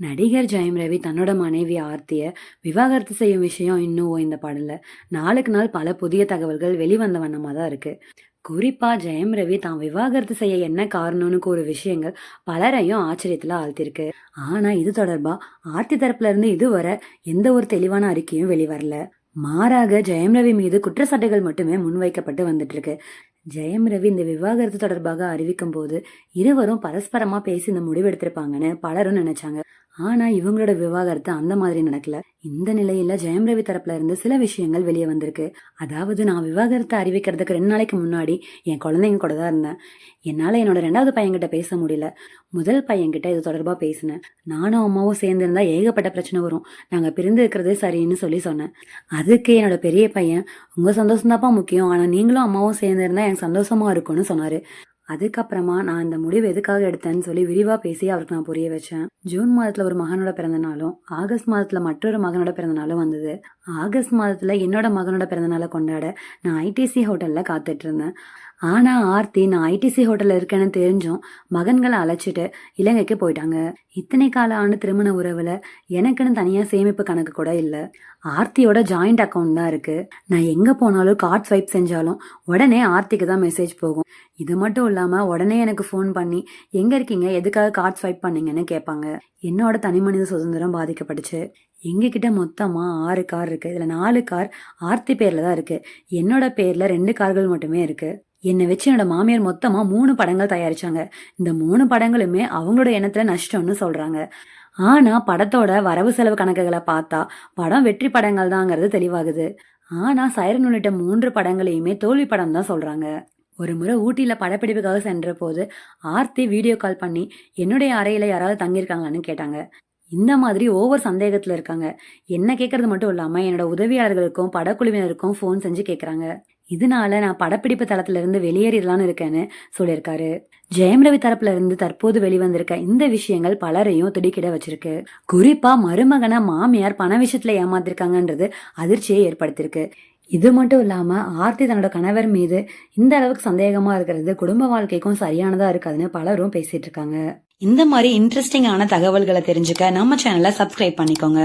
நடிகர் ஜெயம் ரவி தன்னோட மனைவி ஆர்த்தியை விவாகரத்து செய்யும் விஷயம் இன்னும் இந்த படல நாளுக்கு நாள் பல புதிய தகவல்கள் வெளிவந்த வண்ணமாக தான் இருக்கு. குறிப்பா ஜெயம் ரவி தான் விவாகரத்து செய்ய என்ன காரணம்னு கூற விஷயங்கள் பலரையும் ஆச்சரியத்துல ஆழ்த்திருக்கு ஆனா இது தொடர்பா ஆர்த்தி தரப்புல இருந்து இதுவரை எந்த ஒரு தெளிவான அறிக்கையும் வெளிவரல. மாறாக ஜெயம் ரவி மீது குற்றச்சாட்டுகள் மட்டுமே முன்வைக்கப்பட்டு வந்துட்டு இருக்கு ஜெயம் ரவி இந்த விவாகரத்து தொடர்பாக அறிவிக்கும் போது இருவரும் பரஸ்பரமா பேசி இந்த முடிவெடுத்திருப்பாங்கன்னு பலரும் நினைச்சாங்க. ஆனா இவங்களோட விவாகரத்து அந்த மாதிரி நடக்கல. இந்த நிலையில ஜெயம் ரவி தரப்புல இருந்து சில விஷயங்கள் வெளியே வந்திருக்கு. அதாவது நான் விவாகரத்தை அறிவிக்கிறதுக்கு ரெண்டு நாளைக்கு முன்னாடி என் குழந்தைங்க கூட தான் இருந்தேன். என்னால என்னோட ரெண்டாவது பையன்கிட்ட பேச முடியல. முதல் பையன்கிட்ட இது தொடர்பா பேசினேன். நானும் அம்மாவும் சேர்ந்து இருந்தா ஏகப்பட்ட பிரச்சனை வரும். நாங்க பிரிந்து இருக்கிறதே சரின்னு சொல்லி சொன்னேன். அதுக்கு என்னோட பெரிய பையன் உங்க சந்தோஷம் தான்ப்பா முக்கியம். ஆனா நீங்களும் அம்மாவும் சேர்ந்து இருந்தா எனக்கு சந்தோஷமா இருக்கும்னு சொன்னாரு. அதுக்கப்புறமா நான் இந்த முடிவு எதுக்காக எடுத்தேன்னு சொல்லி விரிவா பேசி அவருக்கு நான் புரிய வச்சேன். ஜூன் மாதத்துல ஒரு மகனோட பிறந்தநாளும் ஆகஸ்ட் மாதத்துல மற்றொரு மகனோட பிறந்தநாளும் வந்தது. ஆகஸ்ட் மாதத்தில் என்னோட மகனோட பிறந்தநாளை கொண்டாட நான் ஐடிசி ஹோட்டலில் காத்துட்டு இருந்தேன் ஆர்த்தி நான் ஐடிசி ஹோட்டலில் இருக்கேன்னு தெரிஞ்சும் மகன்களை அழைச்சிட்டு இலங்கைக்கு போயிட்டாங்க. இத்தனை கால ஆண்டு திருமண உறவில் எனக்குன்னு தனியாக சேமிப்பு கணக்கு கூட இல்லை. ஆர்த்தியோட ஜாயிண்ட் அக்கௌண்ட் தான் இருக்குது நான் எங்கே போனாலும் கார்ட் ஸ்வைப் செஞ்சாலும் உடனே ஆர்த்திக்கு தான் மெசேஜ் போகும். இது மட்டும் இல்லாமல் உடனே எனக்கு ஃபோன் பண்ணி எங்கே இருக்கீங்க? எதுக்காக கார்ட் ஸ்வைப் பண்ணீங்கன்னு கேட்பாங்க என்னோட தனி மனித சுதந்திரம் பாதிக்கப்பட்டுச்சு. எங்ககிட்ட மொத்தமாக ஆறு கார் இருக்கு. இதுல நாலு கார் ஆர்த்தி பேர்ல தான் இருக்கு. என்னோட பேர்ல ரெண்டு கார்கள் மட்டுமே இருக்கு. என்னை வச்சு என்னோட மாமியார் மொத்தமா மூணு படங்கள் தயாரிச்சாங்க. இந்த மூணு படங்களுமே அவங்களோட எண்ணத்துல நஷ்டம்னு சொல்றாங்க. ஆனா படத்தோட வரவு செலவு கணக்குகளை பார்த்தா படம் வெற்றி படங்கள் தாங்கிறது தெளிவாகுது. ஆனா சைரன் உள்ளிட்ட மூன்று படங்களையுமே தோல்வி படம் தான் சொல்றாங்க. ஒரு முறை ஊட்டியில படப்பிடிப்புக்காக சென்ற போது ஆர்த்தி வீடியோ கால் பண்ணி என்னுடைய அறையில யாராவது தங்கியிருக்காங்கன்னு கேட்டாங்க. இந்த மாதிரி ஓவர் சந்தேகத்துல இருக்காங்க. என்ன கேட்கறது மட்டும் இல்லாம என்னோட உதவியாளர்களுக்கும் படக்குழுவினருக்கும் ஃபோன் செஞ்சு கேட்குறாங்க இதனால நான் படப்பிடிப்பு தளத்துல இருந்து வெளியேறிடலான்னு இருக்கேன்னு சொல்லியிருக்காரு. ஜெயம் ரவி தரப்புல இருந்து தற்போது வெளிவந்திருக்க இந்த விஷயங்கள் பலரையும் திடுக்கிட வச்சிருக்கு. குறிப்பா மருமகனை மாமியார் பண விஷயத்துல ஏமாத்திருக்காங்கன்றது அதிர்ச்சியை ஏற்படுத்தியிருக்கு. இது மட்டும் இல்லாம ஆர்த்தி தன்னோட கணவர் மீது இந்த அளவுக்கு சந்தேகமா இருக்கிறது குடும்ப வாழ்க்கைக்கும் சரியானதா இருக்காதுன்னு பலரும் பேசிட்டு இருக்காங்க. இந்த மாதிரி இன்ட்ரெஸ்டிங்கான தகவல்களை தெரிஞ்சுக்க நம்ம சேனலை சப்ஸ்கிரைப் பண்ணிக்கோங்க.